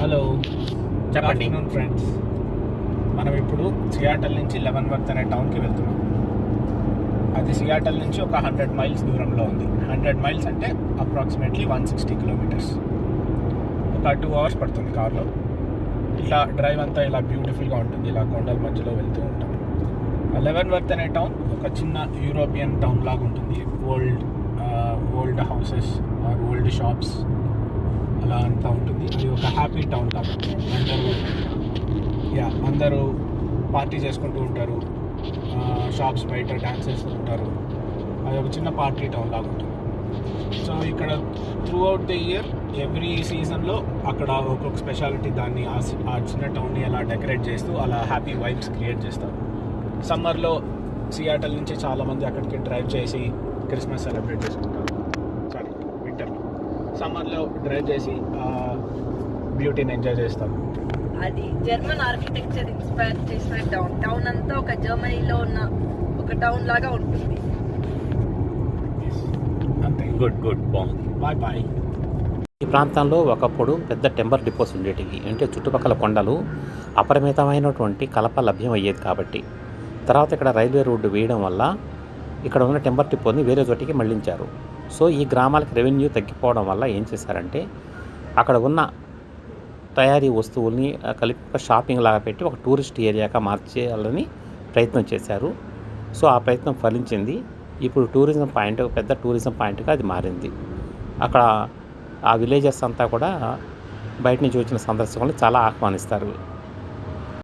Hello చెప్పండి. Friends మనం ఇప్పుడు సియాటల్ నుంచి లెవెన్ వర్త్ అనే టౌన్కి వెళ్తున్నాం. అది సియాటల్ నుంచి ఒక హండ్రెడ్ మైల్స్ దూరంలో ఉంది. హండ్రెడ్ మైల్స్ అంటే అప్రాక్సిమేట్లీ వన్ సిక్స్టీ కిలోమీటర్స్. ఒక టూ అవర్స్ పడుతుంది కార్లో. ఇట్లా డ్రైవ్ అంతా ఇలా బ్యూటిఫుల్గా ఉంటుంది. ఇలా కొండల మధ్యలో వెళ్తూ ఉంటాం. లెవెన్ వర్త్ అనే టౌన్ ఒక చిన్న యూరోపియన్ టౌన్ లాగా ఉంటుంది. Old old houses or old shops అలా అంతా ఉంటుంది. హ్యాపీ టౌన్ లాగా అందరూ యా అందరూ పార్టీ చేసుకుంటూ ఉంటారు. షాప్స్ బయట డ్యాన్స్ చేస్తూ ఉంటారు. అది ఒక చిన్న పార్టీ టౌన్ లాగా ఉంటుంది. సో ఇక్కడ throughout the year every సీజన్లో అక్కడ ఒక్కొక్క స్పెషాలిటీ దాన్ని ఆ చిన్న టౌన్ని అలా డెకరేట్ చేస్తూ అలా హ్యాపీ వైబ్స్ క్రియేట్ చేస్తారు. సమ్మర్లో సియాటల్ నుంచి చాలామంది అక్కడికి డ్రైవ్ చేసి క్రిస్మస్ సెలబ్రేట్ చేసుకుంటారు. సారీ వింటర్లో సమ్మర్లో డ్రైవ్ చేసి బ్యూటీని ఎంజాయ్ చేస్తారు అది జర్మన్ ఆర్కిటెక్చర్ ఇన్స్పైర్ చేసిన టౌన్. టౌన్ అంతా ఒక జర్మనీలో ఉన్న ఒక టౌన్ లాగా ఉంటుంది. అంతే. గుడ్ గుడ్ బాగుంది. బాయ్ బాయ్ ఈ ప్రాంతంలో ఒకప్పుడు పెద్ద టెంబర్ డిపోస్ ఉండేటివి. అంటే చుట్టుపక్కల కొండలు అపరిమితమైనటువంటి కలప లభ్యం అయ్యేది కాబట్టి. తర్వాత ఇక్కడ రైల్వే రోడ్డు వేయడం వల్ల ఇక్కడ ఉన్న టెంబర్ డిపోని వేరే చోటికి మళ్ళించారు సో ఈ గ్రామాలకు రెవెన్యూ తగ్గిపోవడం వల్ల ఏం చేశారంటే అక్కడ ఉన్న తయారీ వస్తువుల్ని కలిపి ఒక షాపింగ్ లాగా పెట్టి ఒక టూరిస్ట్ ఏరియాగా మార్చేయాలని ప్రయత్నం చేశారు. సో ఆ ప్రయత్నం ఫలించింది. ఇప్పుడు టూరిజం పాయింట్ ఒక పెద్ద టూరిజం పాయింట్గా అది మారింది. అక్కడ ఆ విలేజెస్ అంతా కూడా బయట నుంచి వచ్చిన సందర్శకులను చాలా ఆహ్వానిస్తారు.